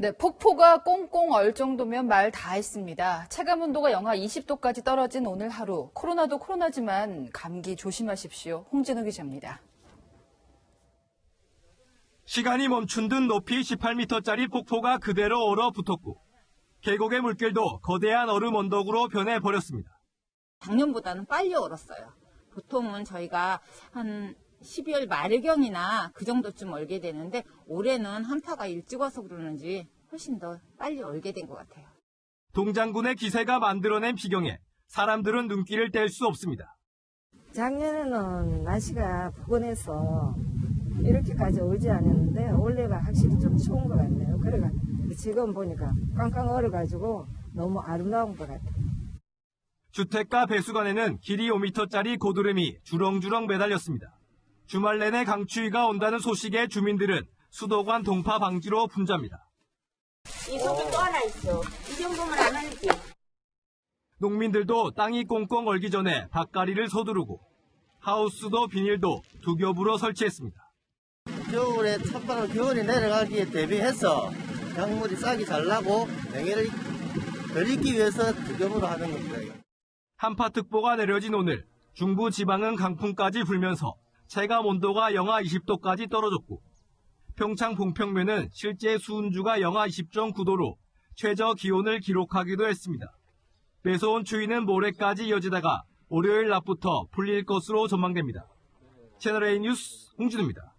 네, 폭포가 꽁꽁 얼 정도면 말 다 했습니다. 체감 온도가 영하 20도까지 떨어진 오늘 하루. 코로나도 코로나지만 감기 조심하십시오. 홍진우 기자입니다. 시간이 멈춘 듯 높이 18m짜리 폭포가 그대로 얼어붙었고 계곡의 물길도 거대한 얼음 언덕으로 변해버렸습니다. 작년보다는 빨리 얼었어요. 보통은 저희가 한 12월 말경이나 그 정도쯤 얼게 되는데 올해는 한파가 일찍 와서 그러는지 훨씬 더 빨리 얼게 된 것 같아요. 동장군의 기세가 만들어낸 비경에 사람들은 눈길을 뗄 수 없습니다. 작년에는 날씨가 포근해서 이렇게까지 얼지 않았는데 올해가 확실히 좀 추운 것 같네요. 그래가 지금 보니까 깡깡 얼어가지고 너무 아름다운 것 같아요. 주택가 배수관에는 길이 5m짜리 고드름이 주렁주렁 매달렸습니다. 주말 내내 강추위가 온다는 소식에 주민들은 수도관 동파 방지로 분주합니다. 이 속에 또 하나 있어. 이 정도면 안 할게. 농민들도 땅이 꽁꽁 얼기 전에 밭가리를 서두르고 하우스도 비닐도 두 겹으로 설치했습니다. 겨울에 첫방울 기온이 내려가기에 대비해서 작물이 싹이 잘 나고 냉해를 덜 익기 위해서 득염으로 하는 겁니다. 한파특보가 내려진 오늘 중부 지방은 강풍까지 불면서 체감 온도가 영하 20도까지 떨어졌고 평창 봉평면은 실제 수은주가 영하 20.9도로 최저 기온을 기록하기도 했습니다. 매서운 추위는 모레까지 이어지다가 월요일 낮부터 풀릴 것으로 전망됩니다. 채널A 뉴스 홍진우입니다.